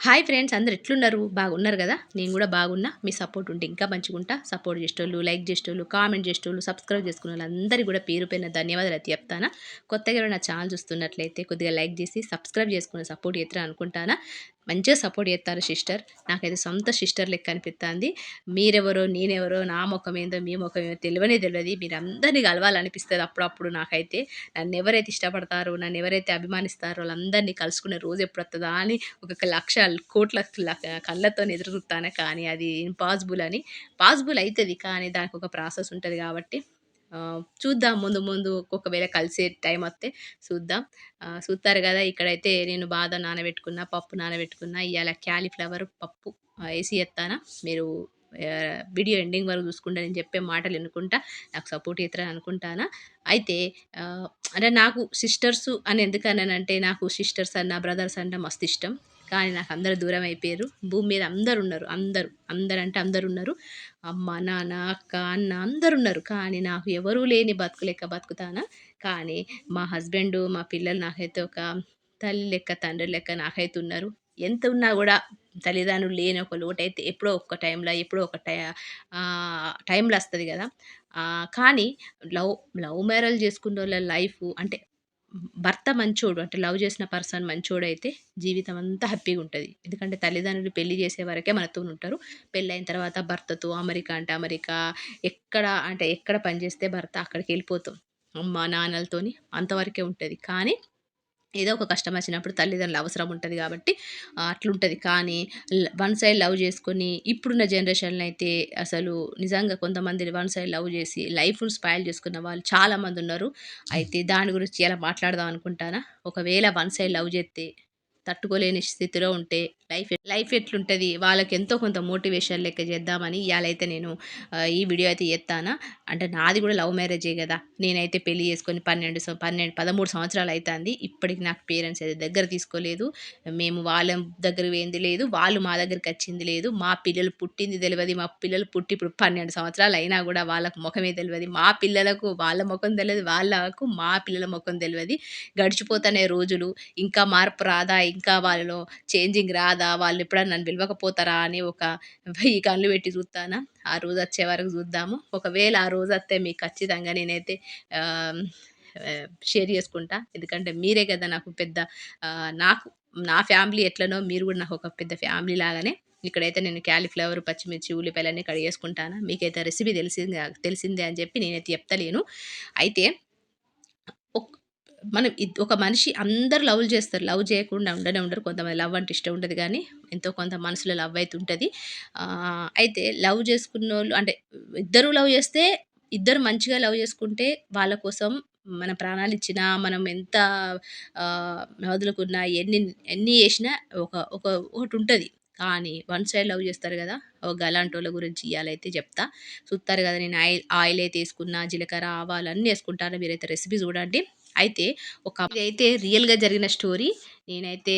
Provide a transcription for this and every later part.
Hi friends అందరు ఎట్లున్నారు? బాగున్నారు కదా? నేను కూడా బాగున్నా. మీ సపోర్ట్ ఉంటే ఇంకా మంచిగుంటా. సపోర్ట్ చేసేటోళ్ళు లైక్ చేసేటోళ్ళు కామెంట్ చేసేటోళ్ళు సబ్స్క్రైబ్ చేసుకున్న వాళ్ళందరికీ కూడా పేరు పైన ధన్యవాదాలు అయితే చెప్తానా. కొత్తగా నా ఛానల్ చూస్తున్నట్లయితే కొద్దిగా లైక్ చేసి సబ్స్క్రైబ్ చేసుకున్న సపోర్ట్ చేస్తారా అనుకుంటానా. మంచిగా సపోర్ట్ చేస్తారు సిస్టర్. నాకైతే సొంత సిస్టర్ లెక్క అనిపిస్తుంది మీరెవరో నేనెవరో నా ముఖం ఏందో మీ ముఖం ఏమో తెలియనే తెలియదు మీరు అందరినీ కలవాలనిపిస్తుంది అప్పుడప్పుడు నాకైతే. నన్ను ఎవరైతే ఇష్టపడతారో నన్ను ఎవరైతే అభిమానిస్తారో వాళ్ళందరినీ కలుసుకునే రోజు ఎప్పుడు వస్తుందా అని ఒక లక్ష కోట్ల కళ్ళతో ఎదురు కానీ అది ఇంపాసిబుల్ అని. పాసిబుల్ అవుతుంది కానీ దానికి ఒక ప్రాసెస్ ఉంటుంది కాబట్టి చూద్దాం ముందు ముందు ఒకవేళ కలిసే టైం వస్తే చూద్దాం. చూస్తారు కదా ఇక్కడైతే నేను బాధ నానబెట్టుకున్న పప్పు నానబెట్టుకున్న ఇవాళ క్యాలీఫ్లవర్ పప్పు వేసి ఎత్తానా మీరు వీడియో ఎండింగ్ వరకు చూసుకుంటా నేను చెప్పే మాటలు ఎన్నుకుంటా నాకు సపోర్ట్ చేస్తారని అనుకుంటానా? అయితే అంటే నాకు సిస్టర్స్ అని ఎందుకన్నానంటే నాకు సిస్టర్స్ అన్న బ్రదర్స్ అన్న మస్తు ఇష్టం. కానీ నాకు అందరు దూరం అయిపోయారు. భూమి మీద అందరు ఉన్నారు అందరు. అందరు అంటే అందరు ఉన్నారు అమ్మ నాన్న అక్క అన్న అందరు ఉన్నారు కానీ నాకు ఎవరూ లేని బతుకు లెక్క బతుకుతానా? కానీ మా హస్బెండ్ మా పిల్లలు నాకైతే ఒక తల్లి లెక్క తండ్రి లెక్క నాకైతే ఉన్నారు. ఎంత ఉన్నా కూడా తల్లిదండ్రులు లేని ఒక లోటు అయితే ఎప్పుడో ఒక టైంలో ఎప్పుడో ఒక టై టైంలో వస్తుంది కదా. కానీ లవ్ లవ్ మ్యారేజ్ చేసుకున్న వాళ్ళ లైఫ్ అంటే భర్త మంచోడు అంటే లవ్ చేసిన పర్సన్ మంచోడు అయితే జీవితం అంతా హ్యాపీగా ఉంటుంది. ఎందుకంటే తల్లిదండ్రులు పెళ్ళి చేసే వరకే మనతో ఉంటారు. పెళ్ళి అయిన తర్వాత భర్తతో అమెరికా అంటే అమెరికా ఎక్కడ అంటే ఎక్కడ పనిచేస్తే భర్త అక్కడికి వెళ్ళిపోతాం. అమ్మ నాన్నలతోని అంతవరకే ఉంటుంది. కానీ ఏదో ఒక కష్టం వచ్చినప్పుడు తల్లిదండ్రులు అవసరం ఉంటుంది కాబట్టి అట్లుంటుంది. కానీ వన్ సైడ్ లవ్ చేసుకొని ఇప్పుడున్న జనరేషన్లో అయితే అసలు నిజంగా కొంతమంది వన్ సైడ్ లవ్ చేసి లైఫ్ను స్పాయిల్ చేసుకున్న వాళ్ళు చాలామంది ఉన్నారు. అయితే దాని గురించి ఎలా మాట్లాడదాం అనుకుంటానా? ఒకవేళ వన్ సైడ్ లవ్ చేస్తే తట్టుకోలేని స్థితిలో ఉంటే లైఫ్ లైఫ్ ఎట్లుంటుంది? వాళ్ళకి ఎంతో కొంత మోటివేషన్ లెక్క చేద్దామని ఇవాళైతే నేను ఈ వీడియో అయితే ఎత్తానా? అంటే నాది కూడా లవ్ మ్యారేజే కదా. నేనైతే పెళ్ళి చేసుకొని పన్నెండు పన్నెండు పదమూడు సంవత్సరాలు అవుతుంది ఇప్పటికి నాకు పేరెంట్స్ అయితే దగ్గర తీసుకోలేదు. మేము వాళ్ళ దగ్గర ఏంది లేదు వాళ్ళు మా దగ్గరికి వచ్చింది లేదు. మా పిల్లలు పుట్టింది తెలియదు మా పిల్లలు పుట్టి ఇప్పుడు పన్నెండు సంవత్సరాలు అయినా కూడా వాళ్ళకు ముఖమే తెలియదు మా పిల్లలకు వాళ్ళ ముఖం తెలియదు వాళ్ళకు మా పిల్లల ముఖం తెలియదు గడిచిపోతానే రోజులు ఇంకా మార్పు రాదా ఇంకా వాళ్ళలో చేంజింగ్ రాదా? వాళ్ళు ఎప్పుడన్నా నన్ను పిలవకపోతారా? అని ఒక వెయ్యి కళ్ళు పెట్టి చూస్తానా. ఆ రోజు వచ్చే వరకు చూద్దాము. ఒకవేళ ఆ రోజు వస్తే మీకు ఖచ్చితంగా నేనైతే షేర్ చేసుకుంటా. ఎందుకంటే మీరే కదా నాకు పెద్ద నాకు నా ఫ్యామిలీ ఎట్లనో మీరు కూడా నాకు ఒక పెద్ద ఫ్యామిలీ లాగానే ఇక్కడైతే నేను క్యాలీఫ్లవర్ పచ్చిమిర్చి ఉల్లిపాయలన్నీ కడిగేసుకుంటాను. మీకైతే రెసిపీ తెలిసింది తెలిసిందే అని చెప్పి నేనైతే చెప్తలేను. అయితే మనం ఒక మనిషి అందరు లవ్ చేస్తారు. లవ్ చేయకుండా ఉండనే ఉండరు. కొంతమంది లవ్ అంటే ఇష్టం ఉంటుంది కానీ ఎంతో కొంత మనసులో లవ్ అయితే ఉంటుంది. అయితే లవ్ చేసుకున్న వాళ్ళు అంటే ఇద్దరు లవ్ చేస్తే ఇద్దరు మంచిగా లవ్ చేసుకుంటే వాళ్ళ కోసం మన ప్రాణాలు ఇచ్చినా మనం ఎంత వదులుకున్నా ఎన్ని ఎన్ని చేసినా ఒక ఒక ఒకటి ఉంటుంది. కానీ వన్ సైడ్ లవ్ చేస్తారు కదా ఒక గలాంటోళ్ళ గురించి ఇవ్వాలైతే చెప్తా. చూస్తారు కదా నేను ఆయిల్ ఆయిల్ అయితే వేసుకున్నా జీలకర్ర ఆవాలు అన్నీ వేసుకుంటాను. మీరైతే రెసిపీ చూడండి. అయితే ఒక అయితే రియల్గా జరిగిన స్టోరీ. నేనైతే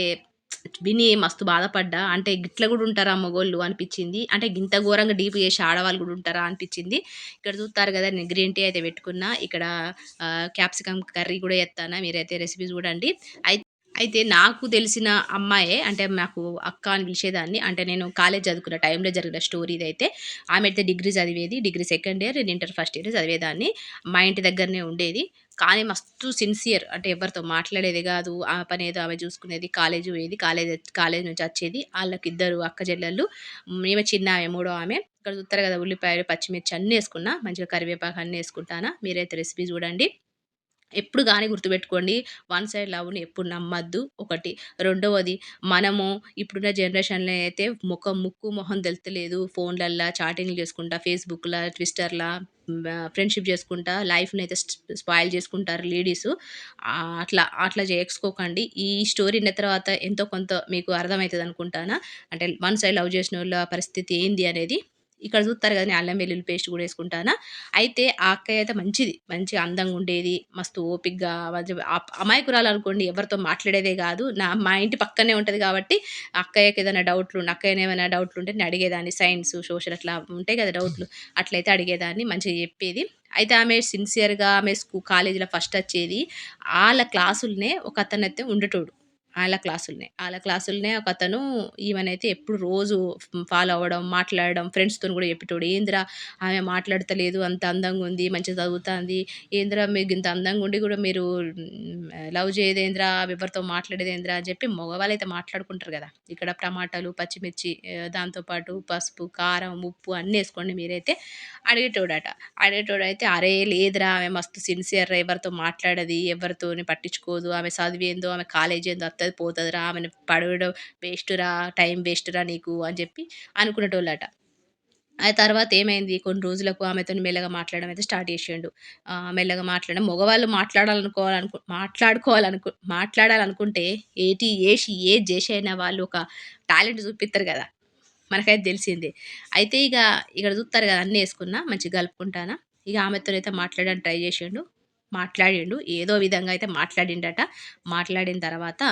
విని మస్తు బాధపడ్డా. అంటే గిట్ల కూడా ఉంటారా మగోళ్ళు అనిపించింది. అంటే గింత ఘోరంగా డీప్ చేసి ఆడవాళ్ళు కూడా ఉంటారా అనిపించింది. ఇక్కడ చూస్తారు కదా నేను గ్రీన్ టీ అయితే పెట్టుకున్నా. ఇక్కడ క్యాప్సికమ్ కర్రీ కూడా ఎత్తానా మీరైతే రెసిపీ చూడండి. అయితే అయితే నాకు తెలిసిన అమ్మాయే అంటే నాకు అక్క అని పిలిచేదాన్ని. అంటే నేను కాలేజ్ చదువుకున్న టైంలో జరిగిన స్టోరీ అయితే ఆమె అయితే డిగ్రీ చదివేది degree second year inter first year చదివేదాన్ని. మా ఇంటి దగ్గరనే ఉండేది. కానీ మస్తు సిన్సియర్ అంటే ఎవరితో మాట్లాడేది కాదు. ఆ పని ఏదో ఆమె చూసుకునేది కాలేజ్ పోయేది కాలేజ్ కాలేజ్ నుంచి వచ్చేది. వాళ్ళకి ఇద్దరు అక్క చెల్లెళ్ళు మేమే చిన్న ఆమె మూడో ఆమె. ఇక్కడ చూస్తారు కదా ఉల్లిపాయలు పచ్చిమిర్చి అన్నీ వేసుకున్నా మంచిగా కరివేపాకు అన్నీ వేసుకుంటానా. మీరైతే రెసిపీ చూడండి. ఎప్పుడు కానీ గుర్తుపెట్టుకోండి. వన్ సైడ్ లవ్ని ఎప్పుడు నమ్మద్దు. ఒకటి. రెండవది మనము ఇప్పుడున్న జనరేషన్లో అయితే ముఖం ముక్కు మొహం తెలుతలేదు ఫోన్లల్లో చాటింగ్లు చేసుకుంటా ఫేస్బుక్లో ట్విస్టర్లా ఫ్రెండ్షిప్ చేసుకుంటా లైఫ్ని అయితే స్పాయిల్ చేసుకుంటారు లేడీస్. అట్లా అట్లా చేసుకోకండి ఈ స్టోరీ విన్న తర్వాత ఎంతో కొంత మీకు అర్థమవుతుంది అనుకుంటానా అంటే వన్ సైడ్ లవ్ చేసిన వాళ్ళ పరిస్థితి ఏంది అనేది ఇక్కడ చూస్తారు కదా అల్లం వెల్లుల్లి పేస్ట్ కూడా వేసుకుంటానా. అయితే ఆ అక్కయ్య అయితే మంచిది మంచిగా అందంగా ఉండేది మస్తు ఓపిక్గా అమాయకురాలు అనుకోండి ఎవరితో మాట్లాడేదే కాదు. నా మా ఇంటి పక్కనే ఉంటుంది కాబట్టి అక్కయ్యకి ఏదైనా డౌట్లు అక్కయ్యని ఏమైనా డౌట్లు ఉంటే నేను అడిగేదాన్ని. సైన్స్ సోషల్ అట్లా ఉంటాయి కదా డౌట్లు అట్లయితే అడిగేదాన్ని మంచిగా చెప్పేది. అయితే ఆమె సిన్సియర్గా ఆమె స్కూ కాలేజీలో ఫస్ట్ వచ్చేది. వాళ్ళ క్లాసులనే ఒక అతను అయితే ఉండేటోడు. వాళ్ళ క్లాసులనే. వాళ్ళ క్లాసులనే ఒకతను ఈమెనైతే ఎప్పుడు రోజు ఫాలో అవ్వడం, మాట్లాడడం ఫ్రెండ్స్‌తోని కూడా చెప్పేటోడు. "ఏందిరా ఆమె మాట్లాడతలేదు అంత అందంగా ఉంది మంచిగా చదువుతుంది ఏందిరా మీకు ఇంత అందంగా ఉండి కూడా మీరు లవ్ చేయదేంద్రా ఎవరితో మాట్లాడేదేందిరా" అని చెప్పి మగవాళ్ళైతే మాట్లాడుకుంటారు కదా ఇక్కడ టమాటాలు, పచ్చిమిర్చి దాంతోపాటు దాంతో పాటు పసుపు, కారం, ఉప్పు అన్నీ వేసుకోండి మీరైతే అడిగేటోడట. అడిగేటోడైతే "అరే లేదురా ఆమె మస్తు సిన్సియర్ ఎవరితో మాట్లాడది, ఎవరితోని పట్టించుకోదు. ఆమె చదివేందో ఆమె కాలేజ్ ఏందో పోతుంది పోతదిరా. ఆమెను పడవడం వేస్ట్‌రా, టైం వేస్ట్‌రా నీకు" అని చెప్పి అనుకునేటోళ్ళట. ఆ తర్వాత ఏమైంది కొన్ని రోజులకు ఆమెతోని మెల్లగా మాట్లాడడం అయితే స్టార్ట్ చేసిండు. మెల్లగా మాట్లాడడం మగవాళ్ళు మాట్లాడాలనుకోవాలనుకు మాట్లాడుకోవాలనుకు మాట్లాడాలనుకుంటే ఏటి ఏసి ఏది చేసి అయినా వాళ్ళు ఒక టాలెంట్ చూపిస్తారు కదా మనకైతే తెలిసిందే. అయితే ఇక ఇక్కడ చూస్తారు కదా అన్నీ వేసుకున్నా మంచిగా కలుపుకుంటానా. ఆమెతో అయితే మాట్లాడడానికి ట్రై చేసిండు. మాట్లాడిండు. ఏదో విధంగా అయితే మాట్లాడిండట. మాట్లాడిన తర్వాత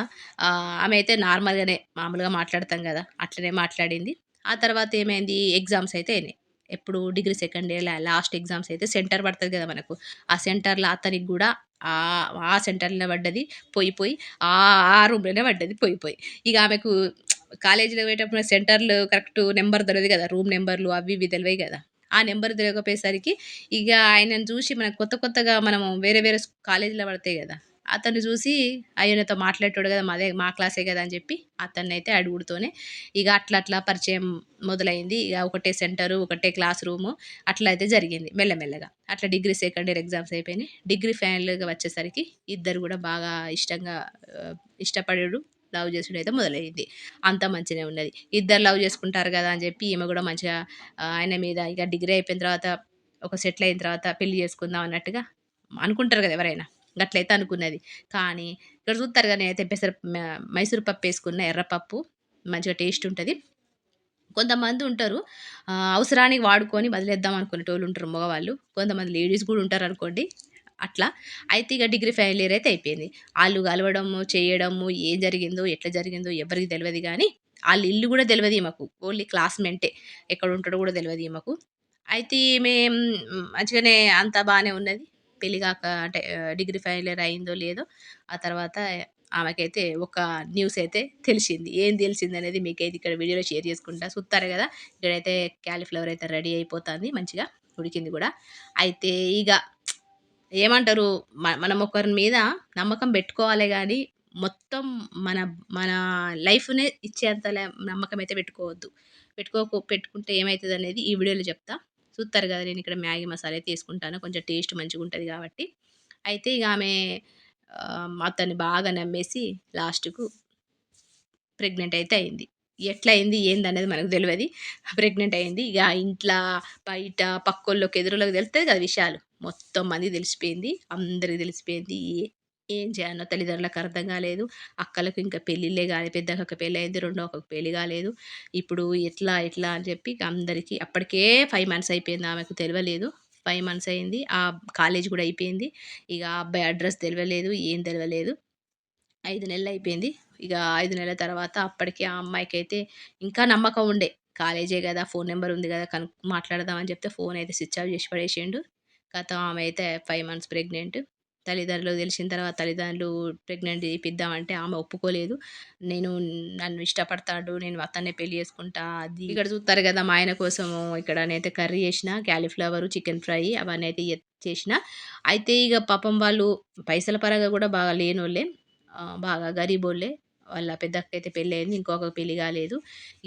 ఆమె అయితే నార్మల్‌గానే మామూలుగా మాట్లాడతాం కదా అట్లనే మాట్లాడింది. ఆ తర్వాత ఏమైంది ఎగ్జామ్స్ అయితే అయినాయి. ఎప్పుడు degree second year last exams అయితే సెంటర్ పడుతుంది కదా మనకు. ఆ సెంటర్‌లో అతనికి కూడా ఆ సెంటర్‌లోనే పడ్డది. పోయి పోయి ఆ రూమ్‌లోనే పడ్డది పోయి పోయి. ఇక ఆమెకు కాలేజీలో పోయేటప్పుడు సెంటర్‌లు కరెక్ట్ నెంబర్ తెలవదు కదా రూమ్ నెంబర్లు అవి ఇవి తెలవయి కదా ఆ నెంబర్ తెలవకపోయేసరికి ఇక ఆయనను చూసి మనకు కొత్త కొత్తగా మనము వేరే వేరే కాలేజీలో పడతాయి కదా అతను చూసి ఆయనతో మాట్లాడేటోడు కదా మాదే మా క్లాసే కదా అని చెప్పి అతన్నయితే అడుగుడుతోనే ఇక అట్లా అట్లా పరిచయం మొదలైంది. ఇక ఒకటే సెంటరు, ఒకటే క్లాస్ రూము అట్లా అయితే జరిగింది మెల్లమెల్లగా. అట్లా డిగ్రీ సెకండ్ ఇయర్ ఎగ్జామ్స్ అయిపోయినాయి. డిగ్రీ ఫైనల్గా వచ్చేసరికి ఇద్దరు కూడా బాగా ఇష్టంగా ఇష్టపడేడు లవ్ చేసుడయితే మొదలైంది. అంత మంచిగానే ఉన్నది. ఇద్దరు లవ్ చేసుకుంటారు కదా అని చెప్పి ఈమె కూడా మంచిగా ఆయన మీద ఇక డిగ్రీ అయిపోయిన తర్వాత ఒక సెటిల్ అయిన తర్వాత పెళ్ళి చేసుకుందాం అన్నట్టుగా అనుకుంటారు కదా ఎవరైనా. గట్లయితే అనుకున్నది. కానీ ఇక్కడ చూస్తారు కానీ అయితే పెసర మైసూర్ పప్పు వేసుకున్న ఎర్రపప్పు మంచిగా టేస్ట్ ఉంటుంది కొంతమంది ఉంటారు అవసరానికి వాడుకొని వదిలేద్దాం అనుకునేటోళ్ళు ఉంటారు మగవాళ్ళు. కొంతమంది లేడీస్ కూడా ఉంటారు అనుకోండి అట్లా. అయితే ఇక డిగ్రీ ఫైనల్ ఇయర్ అయితే అయిపోయింది. వాళ్ళు కలవడము, చేయడము, ఏం జరిగిందో, ఎట్లా జరిగిందో ఎవరికి తెలియదు కానీ వాళ్ళ ఇల్లు కూడా తెలియదు ఈమెకు. ఓన్లీ క్లాస్‌మెంటే. ఎక్కడ ఉంటాడో కూడా తెలియదు ఈమెకు. అయితే ఈమె మంచిగానే అంతా బాగానే ఉన్నది. పెళ్ళికాక అంటే డిగ్రీ ఫైనల్ ఇయర్ అయిందో లేదో, ఆ తర్వాత ఆమెకైతే ఒక న్యూస్ అయితే తెలిసింది. ఏం తెలిసిందనేది మీకైతే ఇక్కడ వీడియోలో షేర్ చేసుకుంటా. చూస్తారు కదా ఇక్కడైతే క్యాలీఫ్లవర్ అయితే రెడీ అయిపోతుంది మంచిగా. ఉడికింది కూడా అయితే ఇక ఏమంటారు మనం ఒకరి మీద నమ్మకం పెట్టుకోవాలి కానీ మొత్తం మన మన లైఫ్‌నే ఇచ్చేంత నమ్మకం అయితే పెట్టుకోవద్దు. పెట్టుకోకు పెట్టుకుంటే ఏమవుతుంది అనేది ఈ వీడియోలో చెప్తా. చూస్తారు కదా నేను ఇక్కడ మ్యాగీ మసాలా అయితే ఏసుకుంటాను. కొంచెం టేస్ట్ మంచిగా ఉంటుంది కాబట్టి అయితే ఇక ఆమె అతన్ని బాగా నమ్మేసి లాస్ట్‌కు ప్రెగ్నెంట్ అయితే అయింది. ఎట్లా అయింది, ఏందనేది మనకు తెలియదు ప్రెగ్నెంట్ అయింది. ఇక ఇంట్లో బయట, పక్కోళ్ళకి, ఎదురులోకి తెలుస్తుంది కదా విషయాలు. మొత్తం మంది తెలిసిపోయింది. అందరికి తెలిసిపోయింది. ఏ ఏం చేయాలో తల్లిదండ్రులకు అర్థం కాలేదు. అక్కలకు ఇంకా పెళ్ళిళ్ళే కాలే. పెళ్ళి అయింది రెండో అక్కకు పెళ్ళి కాలేదు. ఇప్పుడు ఎట్లా, ఎట్లా అని చెప్పి అందరికీ అప్పటికే ఫైవ్ మంత్స్ అయిపోయింది ఆమెకు తెలియలేదు ఫైవ్ మంత్స్ అయింది. ఆ కాలేజ్ కూడా అయిపోయింది. ఇక ఆ అబ్బాయి అడ్రస్ తెలియలేదు ఏం తెలియలేదు ఐదు నెలలు అయిపోయింది ఇక ఐదు నెలల తర్వాత అప్పటికి ఆ అమ్మాయికైతే ఇంకా నమ్మకం ఉండే. కాలేజే కదా ఫోన్ నెంబర్ ఉంది కదా కను మాట్లాడదాం అని చెప్తే ఫోన్ అయితే స్విచ్ ఆఫ్ చేసి పడేసిండు. ఖతం ఆమె అయితే ఫైవ్ మంత్స్ ప్రెగ్నెంట్. తల్లిదండ్రులు తెలిసిన తర్వాత తల్లిదండ్రులు ప్రెగ్నెంట్ చేపిద్దామంటే ఆమె ఒప్పుకోలేదు. నేను నన్ను ఇష్టపడతాడు నేను అతన్నే పెళ్ళి చేసుకుంటా అది ఇక్కడ చూస్తారు కదా మా ఆయన కోసము ఇక్కడ నేనైతే కర్రీ చేసిన. క్యాలీఫ్లవరు చికెన్ ఫ్రై అవన్నీ అయితే చేసిన. అయితే ఇక పాపం వాళ్ళు పైసల పరంగా కూడా బాగా లేనోళ్ళే. బాగా గరీబోళ్ళే. వాళ్ళ పెద్దక్కకైతే పెళ్ళి అయింది ఇంకొక పెళ్ళి కాలేదు.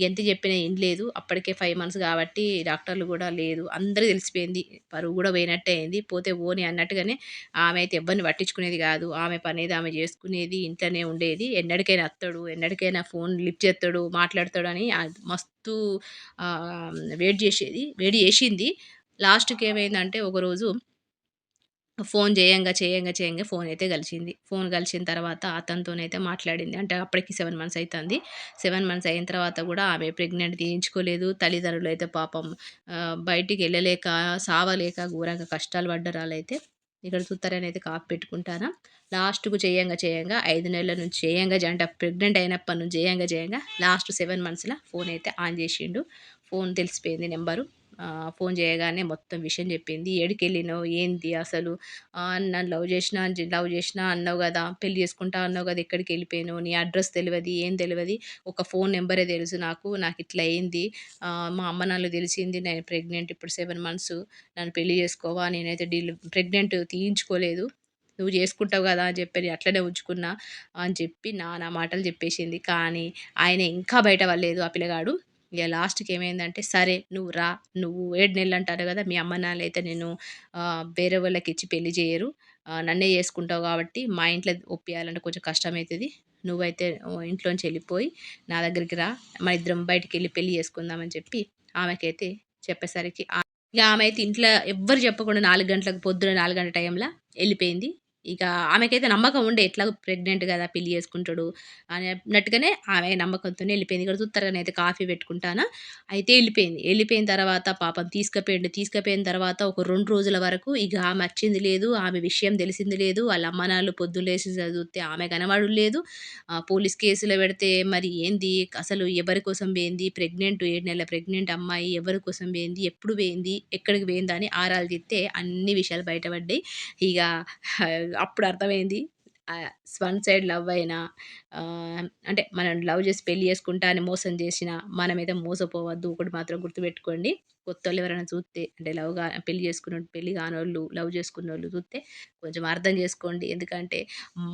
ఎంత చెప్పినా ఇనలేదు. అప్పటికే ఫైవ్ మంత్స్ కాబట్టి డాక్టర్లు కూడా లేదు. అందరూ తెలిసిపోయింది. పరువు కూడా పోయినట్టే అయింది. పోతే ఓని అన్నట్టుగానే ఆమె అయితే ఎవ్వరిని పట్టించుకునేది కాదు ఆమె పనేది ఆమె చేసుకునేది. ఇంట్లోనే ఉండేది. ఎన్నడికైనా అత్తాడు ఎన్నడికైనా ఫోన్ లిఫ్ట్ చేస్తాడు మాట్లాడతాడు అని మస్తు వెయిట్ చేసేది. వెయిట్ చేసింది లాస్ట్‌కి ఏమైందంటే ఒకరోజు ఫోన్ చేయంగా, చేయంగా, చేయంగా ఫోన్ అయితే కలిసింది. ఫోన్ కలిసిన తర్వాత అతనితోనైతే మాట్లాడింది. అంటే అప్పటికి సెవెన్ మంత్స్ అవుతుంది సెవెన్ మంత్స్ అయిన తర్వాత కూడా ఆమె ప్రెగ్నెంట్ తీయించుకోలేదు. తల్లిదండ్రులు అయితే పాపం బయటికి వెళ్ళలేక సావలేక ఘోరంగా కష్టాలు పడ్డారు ఆళ్ళైతే. ఇక్కడ అయితే కాపు పెట్టుకుంటారా లాస్ట్‌కు చేయంగా, చేయంగా ఐదు నెలల నుంచి చేయంగా అంటే ప్రెగ్నెంట్ అయినప్పటి నుంచి చేయంగా, చేయంగా లాస్ట్ సెవెన్ మంత్స్లో ఫోన్ అయితే ఆన్ చేసిండు ఫోన్ తెలిసిపోయింది నెంబరు ఫోన్ చేయగానే మొత్తం విషయం చెప్పింది. ఏడికెళ్ళినావు? ఏంది అసలు? నన్ను లవ్ చేసిన లవ్ చేసిన అన్నావు కదా పెళ్ళి చేసుకుంటా అన్నావు కదా ఎక్కడికి వెళ్ళిపోయాను నీ అడ్రస్ తెలియదు ఏం తెలియదు ఒక ఫోన్ నెంబరే తెలుసు నాకు. నాకు ఇట్లా అయింది. మా అమ్మ నాన్న తెలిసింది. నేను ప్రెగ్నెంట్ ఇప్పుడు సెవెన్ మంత్స్. నన్ను పెళ్ళి చేసుకోవా? నేనైతే డీల్ ప్రెగ్నెంట్ తీయించుకోలేదు. నువ్వు చేసుకుంటావు కదా అని చెప్పి అట్లనే ఉంచుకున్నా అని చెప్పి నా నా మాటలు చెప్పేసింది. కానీ ఆయన ఇంకా బయట పడలేదు ఆ పిల్లగాడు. ఇక లాస్ట్కి ఏమైందంటే సరే నువ్వు రా నువ్వు ఏడు నెలలు అంటారు కదా మీ అమ్మ నాన్న అయితే నేను వేరే వాళ్ళకి ఇచ్చి పెళ్ళి చేయరు. నన్నే చేసుకుంటావు కాబట్టి మా ఇంట్లో ఒప్పియాలంటే కొంచెం కష్టమవుతుంది నువ్వైతే ఇంట్లోంచి వెళ్ళిపోయి నా దగ్గరికి రా మా ఇద్దరం బయటికి వెళ్ళి పెళ్ళి చేసుకుందామని చెప్పి ఆమెకైతే చెప్పేసరికి ఇక ఆమె అయితే ఇంట్లో ఎవ్వరు చెప్పకుండా నాలుగు గంటలకు పొద్దున నాలుగు గంటల టైంలో వెళ్ళిపోయింది. ఇక ఆమెకైతే నమ్మకం ఉండే ఎట్లా ప్రెగ్నెంట్ కదా పెళ్ళి చేసుకుంటాడు అని అన్నట్టుగానే ఆమె నమ్మకంతోనే వెళ్ళిపోయింది. ఇక్కడ చూస్తారు అయితే కాఫీ పెట్టుకుంటానా? అయితే వెళ్ళిపోయింది. వెళ్ళిపోయిన తర్వాత పాపం తీసుకుపోయిండు. తీసుకుపోయిన తర్వాత ఒక రెండు రోజుల వరకు ఇక ఆమె వచ్చింది లేదు ఆమె విషయం తెలిసింది లేదు. వాళ్ళ అమ్మ పొద్దున్న పొద్దులేసి చదివితే ఆమె కనబడు లేదు. పోలీస్ కేసులో పెడితే మరి ఏంది? అసలు ఎవరి కోసం పోయింది? ప్రెగ్నెంట్ ఏడు నెలల ప్రెగ్నెంట్ అమ్మాయి ఎవరి కోసం పోయింది? ఎప్పుడు పోయింది? ఎక్కడికి పోయింది? అని ఆరాలు చెప్తే అన్ని విషయాలు బయటపడ్డాయి. ఇక అప్పుడు అర్థమైంది. వన్ సైడ్ లవ్ అయినా అంటే మనం లవ్ చేసి పెళ్ళి చేసుకుంటా అని మోసం చేసిన మనమైతే మోసపోవద్దు ఒకటి మాత్రం గుర్తుపెట్టుకోండి. కొత్త వాళ్ళు ఎవరైనా చూస్తే అంటే లవ్గా పెళ్ళి చేసుకున్న పెళ్ళి కానోళ్ళు లవ్ చేసుకున్న వాళ్ళు చూస్తే కొంచెం అర్థం చేసుకోండి. ఎందుకంటే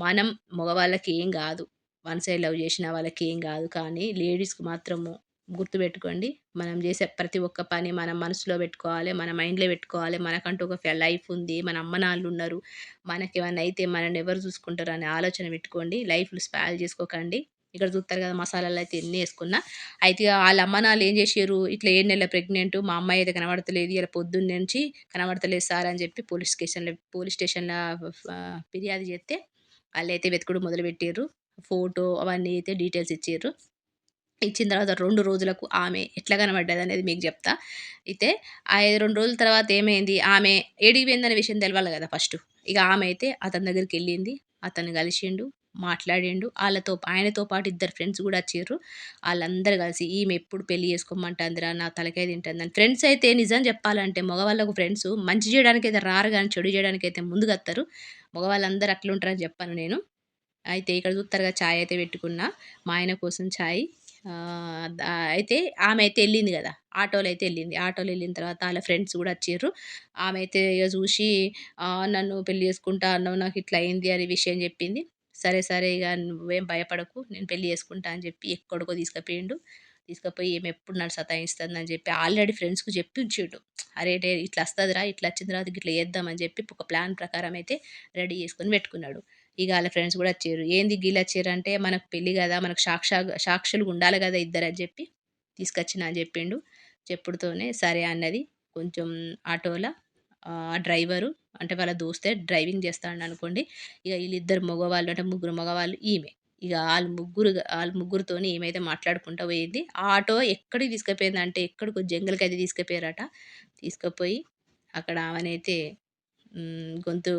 మనం మగవాళ్ళకి ఏం కాదు. వన్ సైడ్ లవ్ చేసిన వాళ్ళకి ఏం కాదు. కానీ లేడీస్కి మాత్రము గుర్తుపెట్టుకోండి. మనం చేసే ప్రతి ఒక్క పని మనం మనసులో పెట్టుకోవాలి మన మైండ్లో పెట్టుకోవాలి. మనకంటూ ఒక లైఫ్ ఉంది. మన అమ్మ నాన్నలు ఉన్నారు. మనకి ఏమైనా అయితే మనల్ని ఎవరు చూసుకుంటారు అనే ఆలోచన పెట్టుకోండి. లైఫ్లు స్పాయిల్ చేసుకోకండి. ఇక్కడ చూస్తారు కదా మసాలాలు అయితే ఎన్ని వేసుకున్నా. అయితే వాళ్ళ అమ్మ ఏం చేసారు ఇట్లా ఏడు నెలల ప్రెగ్నెంట్. మా అమ్మాయి అయితే కనబడతలేదు. ఇలా పొద్దున్న నుంచి కనబడతలేదు సార్ అని చెప్పి పోలీస్ స్టేషన్లో పోలీస్ స్టేషన్లో ఫిర్యాదు చేస్తే వాళ్ళు అయితే వెతుకుడు మొదలుపెట్టారు ఫోటో అవన్నీ అయితే డీటెయిల్స్ ఇచ్చారు ఇచ్చిన తర్వాత రెండు రోజులకు ఆమె ఎట్లా కనబడ్డది అనేది మీకు చెప్తా. అయితే ఆ రెండు రోజుల తర్వాత ఏమైంది? ఆమె ఏడిగిపోయిందనే విషయం తెలవాలి కదా ఫస్ట్. ఇక ఆమె అయితే అతని దగ్గరికి వెళ్ళింది. అతను కలిసిండు మాట్లాడిండు. వాళ్ళతో ఆయనతో పాటు ఇద్దరు ఫ్రెండ్స్ కూడా వచ్చారు. వాళ్ళందరూ కలిసి ఈమె ఎప్పుడు పెళ్ళి చేసుకోమంటుందిరా నా తలకాయ తింటుందని ఫ్రెండ్స్ అయితే నిజం చెప్పాలంటే మగవాళ్ళకు ఫ్రెండ్స్ మంచి చేయడానికి అయితే రారు కానీ చెడు చేయడానికి అయితే ముందుకు వస్తారు మగవాళ్ళందరూ అట్లుంటారని చెప్పాను నేను. అయితే ఇక్కడ చూస్తారుగా ఛాయ్ అయితే పెట్టుకున్నా. మా ఆయన కోసం ఛాయ్ అయితే ఆమె అయితే వెళ్ళింది కదా. ఆటోలో అయితే వెళ్ళింది ఆటోలో వెళ్ళిన తర్వాత వాళ్ళ ఫ్రెండ్స్ కూడా వచ్చారు. ఆమె అయితే చూసి నన్ను పెళ్ళి చేసుకుంటా అన్నావు నాకు ఇట్లా అయింది అనే విషయం చెప్పింది. సరే సరే ఇక నువ్వేం భయపడకు నేను పెళ్ళి చేసుకుంటా అని చెప్పి ఎక్కడికో తీసుకుపోయిండు. తీసుకుపోయి ఏమి ఎప్పుడు నన్ను సతాయిస్తుంది అని చెప్పి ఆల్రెడీ ఫ్రెండ్స్కి చెప్పి ఉంచిండు. అరే ఇట్లా వస్తుందిరా ఇట్లా వచ్చిన తర్వాత ఇట్లా చేద్దామని చెప్పి ఒక ప్లాన్ ప్రకారం అయితే రెడీ చేసుకొని పెట్టుకున్నాడు. ఇక వాళ్ళ ఫ్రెండ్స్ కూడా వచ్చారు. ఏంది గీళ్ళు వచ్చారంటే మనకు పెళ్ళి కదా మనకు సాక్షా సాక్షులు ఉండాలి కదా ఇద్దరు అని చెప్పి తీసుకొచ్చిన అని చెప్పిండు. చెప్పుడుతోనే సరే అన్నది. కొంచెం ఆటోలో ఆ డ్రైవరు అంటే వాళ్ళ దోస్తే డ్రైవింగ్ చేస్తాడు అనుకోండి. ఇక వీళ్ళిద్దరు మగవాళ్ళు అంటే ముగ్గురు మగవాళ్ళు ఈమె. ఇక వాళ్ళు ముగ్గురు వాళ్ళ ముగ్గురుతో ఏమైతే మాట్లాడుకుంటూ పోయింది. ఆ ఆటో ఎక్కడికి తీసుకుపోయింది అంటే ఎక్కడికి జంగల్కి అయితే తీసుకుపోయారట. తీసుకుపోయి అక్కడ ఆమెనైతే గొంతు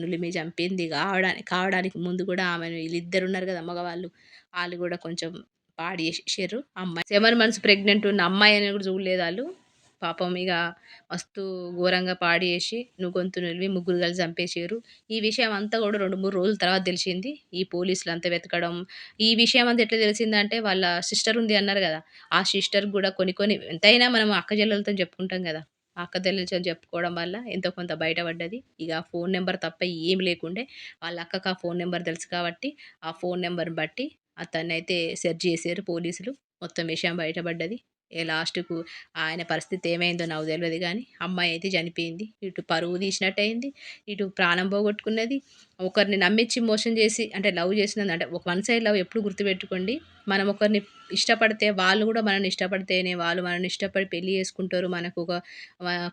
నులిమి చంపింది. కావడానికి కావడానికి ముందు కూడా ఆమెను వీళ్ళిద్దరు ఉన్నారు కదా మగవాళ్ళు. వాళ్ళు కూడా కొంచెం పాడి చేసారు అమ్మాయి సెవెన్ మంత్స్ ప్రెగ్నెంట్ ఉన్న అమ్మాయి అని కూడా చూడలేదు వాళ్ళు. పాపం ఇక మస్తు ఘోరంగా పాడి చేసి నువ్వు గొంతు నిలివి ముగ్గురు కలిసి చంపేసారు ఈ విషయం అంతా కూడా రెండు మూడు రోజుల తర్వాత తెలిసింది. ఈ పోలీసులు అంతా వెతకడం. ఈ విషయం అంతా ఎట్లా తెలిసిందంటే వాళ్ళ సిస్టర్ ఉంది అన్నారు కదా. ఆ సిస్టర్ కూడా కొన్ని కొన్ని ఎంతైనా మనం అక్క చెల్లెలతో చెప్పుకుంటాం కదా. అక్క చెల్లెలతో చెప్పుకోవడం వల్ల ఎంతో కొంత బయటపడ్డది. ఇక ఫోన్ నెంబర్ తప్ప ఏం లేకుండే వాళ్ళ అక్కకు ఆ ఫోన్ నెంబర్ తెలుసు కాబట్టి ఆ ఫోన్ నెంబర్ని బట్టి అతన్ని అయితే సెర్చ్ చేశారు పోలీసులు. మొత్తం విషయం బయటపడ్డది. ఏ లాస్ట్కు ఆయన పరిస్థితి ఏమైందో నాకు తెలియదు కానీ అమ్మాయి అయితే చనిపోయింది. ఇటు పరువు తీసినట్టు అయింది ఇటు ప్రాణం పోగొట్టుకున్నది. ఒకరిని నమ్మించి మోసం చేసి అంటే లవ్ చేసినది అంటే ఒక వన్ సైడ్ లవ్ ఎప్పుడు గుర్తుపెట్టుకోండి. మనం ఒకరిని ఇష్టపడితే వాళ్ళు కూడా మనల్ని ఇష్టపడితేనే వాళ్ళు మనల్ని ఇష్టపడి పెళ్ళి చేసుకుంటారు మనకు ఒక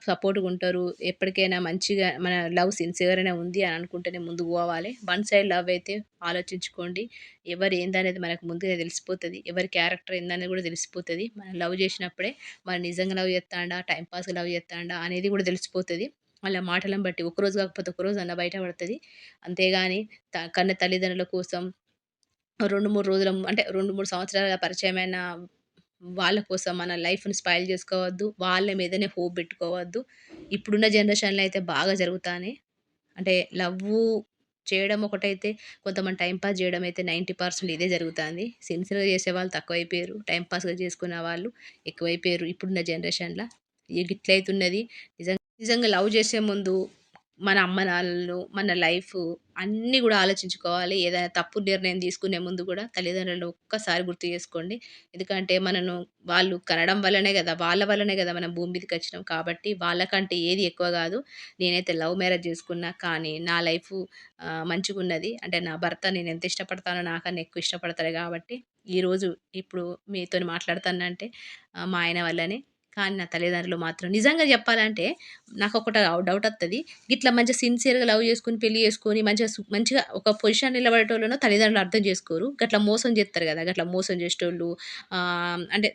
సపోర్ట్గా ఉంటారు. ఎప్పటికైనా మంచిగా మన లవ్ సిన్సియర్గానే ఉంది అని అనుకుంటేనే ముందుకు పోవాలి. వన్ సైడ్ లవ్ అయితే ఆలోచించుకోండి. ఎవరు ఏందనేది మనకు ముందుగా తెలిసిపోతుంది. ఎవరి క్యారెక్టర్ ఏందనేది కూడా తెలిసిపోతుంది. మనం లవ్ చేసినప్పుడే మనం నిజంగా లవ్ చేస్తాడా టైంపాస్గా లవ్ చేస్తాడా అనేది కూడా తెలిసిపోతుంది. వాళ్ళ మాటలను బట్టి ఒకరోజు కాకపోతే ఒకరోజు అన్న బయటపడుతుంది అంతేగాని త కన్న తల్లిదండ్రుల కోసం రెండు మూడు రోజుల అంటే రెండు మూడు సంవత్సరాల పరిచయమైన వాళ్ళ కోసం మన లైఫ్‌ని స్పాయిల్ చేసుకోవద్దు. వాళ్ళ మీదనే హోప్ పెట్టుకోవద్దు. ఇప్పుడున్న జనరేషన్‌లో అయితే బాగా జరుగుతానే. అంటే లవ్ చేయడం ఒకటైతే, కొంతమంది టైంపాస్ చేయడం అయితే 90% ఇదే జరుగుతుంది. సిన్సియర్‌గా చేసేవాళ్ళు తక్కువైపోయారు. టైంపాస్గా చేసుకునే వాళ్ళు ఎక్కువైపోయారు ఇప్పుడున్న జనరేషన్లో. ఇగ గిట్లయితున్నది. నిజంగా నిజంగా లవ్ చేసే ముందు మన అమ్మ నాన్నలు, మన లైఫ్ అన్నీ కూడా ఆలోచించుకోవాలి. ఏదైనా తప్పు నిర్ణయం తీసుకునే ముందు కూడా తల్లిదండ్రులను ఒక్కసారి గుర్తు చేసుకోండి. ఎందుకంటే మనను వాళ్ళు కనడం వల్లనే కదా వాళ్ళ వల్లనే కదా మనం భూమి మీదకి వచ్చినాం కాబట్టి వాళ్ళకంటే ఏది ఎక్కువ కాదు నేనైతే లవ్ మ్యారేజ్ చేసుకున్నా. కానీ నా లైఫ్ మంచిగున్నది. అంటే నా భర్త నేను ఎంత ఇష్టపడతానో నాకన్నా ఎక్కువ ఇష్టపడతాడు కాబట్టి ఈరోజు ఇప్పుడు మీతోని మాట్లాడుతానంటే మా ఆయన వల్లనే. కానీ నా తల్లిదండ్రులు మాత్రం. నిజంగా చెప్పాలంటే నాకు ఒకటి డౌట్ వస్తుంది గిట్లా మంచిగా సిన్సియర్‌గా లవ్ చేసుకొని, పెళ్ళి చేసుకొని మంచిగా మంచిగా ఒక పొజిషన్ నిలబడేటోళ్ళను తల్లిదండ్రులు అర్థం చేసుకోరు. గట్లా మోసం చేస్తారు కదా గట్లా మోసం చేసేటోళ్ళు. అంటే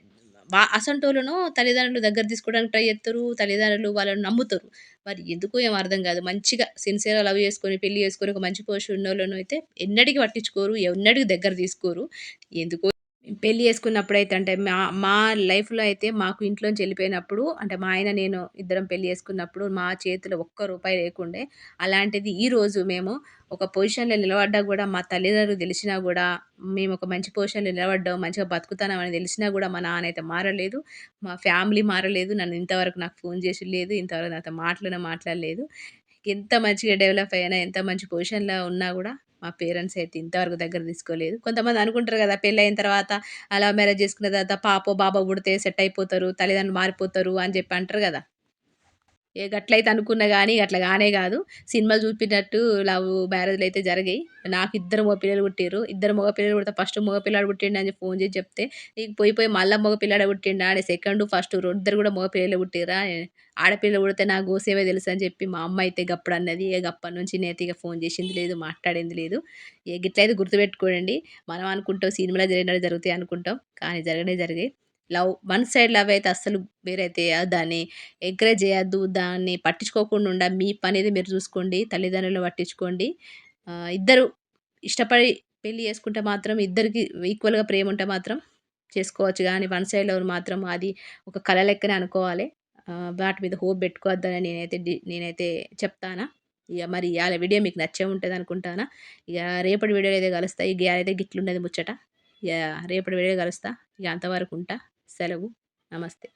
వా అసంటోళ్ళను తల్లిదండ్రులు దగ్గర తీసుకోవడానికి ట్రై చేస్తారు తల్లిదండ్రులు వాళ్ళని నమ్ముతారు. మరి ఎందుకో ఏం అర్థం కాదు. మంచిగా సిన్సియర్‌గా లవ్ చేసుకొని, పెళ్ళి చేసుకొని, ఒక మంచి పొజిషన్ ఉన్నోళ్ళను అయితే ఎన్నడికి పట్టించుకోరు. ఎన్నడికి దగ్గర తీసుకోరు. ఎందుకో పెళ్ళి చేసుకున్నప్పుడైతే అంటే మా మా లైఫ్‌లో అయితే మాకు ఇంట్లోంచి వెళ్ళిపోయినప్పుడు అంటే మా ఆయన నేను ఇద్దరం పెళ్ళి చేసుకున్నప్పుడు మా చేతిలో ఒక్క రూపాయి లేకుండే. అలాంటిది ఈరోజు మేము ఒక పొజిషన్‌లో నిలబడ్డా కూడా మా తల్లిదండ్రులు తెలిసినా కూడా మేము ఒక మంచి పొజిషన్‌లో నిలబడ్డాం. మంచిగా బతుకుతున్నాం అని తెలిసినా కూడా మా నాన్న అయితే మారలేదు. మా ఫ్యామిలీ మారలేదు. నన్ను ఇంతవరకు నాకు ఫోన్ చేసి లేదు. ఇంతవరకు నాతో మాట్లాడిన మాట్లాడలేదు. ఎంత మంచిగా డెవలప్ అయినా, ఎంత మంచి పొజిషన్‌లో ఉన్నా కూడా మా పేరెంట్స్ అయితే ఇంతవరకు దగ్గర తీసుకోలేదు. కొంతమంది అనుకుంటారు కదా పెళ్ళి అయిన తర్వాత అలా మ్యారేజ్ చేసుకున్న తర్వాత పాపో, బాబో పుడితే సెట్ అయిపోతారు. తల్లిదండ్రులు మారిపోతారు అని చెప్పి అంటారు కదా గట్లయితే అనుకున్నా కానీ అట్లా కానే కాదు సినిమాలు చూపినట్టు లవ్ మ్యారేజ్‌లయితే జరిగాయి. నాకు ఇద్దరు మగ పిల్లలు పుట్టిర్రు. ఇద్దరు మగ పిల్లలు పుడితే ఫస్ట్ మగ పిల్లాడు పుట్టిండు అని ఫోన్ చేసి చెప్తే, నీకు పోయి పోయి మళ్ళీ మగ పిల్లాడే పుట్టిండా అని సెకండు, ఫస్ట్ ఇద్దరు కూడా మగ పిల్లలు పుట్టిర్రా? ఆడపిల్ల పుడితే నా తెలుసు అని చెప్పి మా అమ్మ అయితే గప్పుడన్నది. ఏ గప్పటి నుంచి నేతిగా ఫోన్ చేసింది లేదు. మాట్లాడింది లేదు. ఏ గిట్లయితే గుర్తుపెట్టుకోండి. మనం అనుకుంటాం సినిమాలో జరిగినట్టు జరుగుతాయి అనుకుంటాం. కానీ జరగనే జరిగాయి. లవ్ వన్ సైడ్ లవ్ అయితే అస్సలు వేరైతే దాన్ని ఎంకరేజ్ చేయొద్దు. దాన్ని పట్టించుకోకుండా ఉండ మీ పనేది మీరు చూసుకోండి. తల్లిదండ్రులు పట్టించుకోండి. ఇద్దరు ఇష్టపడి పెళ్ళి చేసుకుంటే మాత్రం ఇద్దరికి ఈక్వల్‌గా ప్రేమ ఉంటే మాత్రం చేసుకోవచ్చు కానీ వన్ సైడ్ లవ్ మాత్రం అది ఒక కల లెక్కనే అనుకోవాలి. వాటి మీద హోప్ పెట్టుకోవద్దని నేనైతే డి నేనైతే చెప్తానా. ఇక మరి ఇవాళ వీడియో మీకు నచ్చే ఉంటుందనుకుంటాను ఇక రేపటి వీడియోలో అయితే కలుస్తా. ఇగ గిట్లు గిట్లున్నది ముచ్చట. ఇక రేపటి వీడియో కలుస్తా. ఇక అంతవరకు ఉంటా. సెలవు. నమస్తే.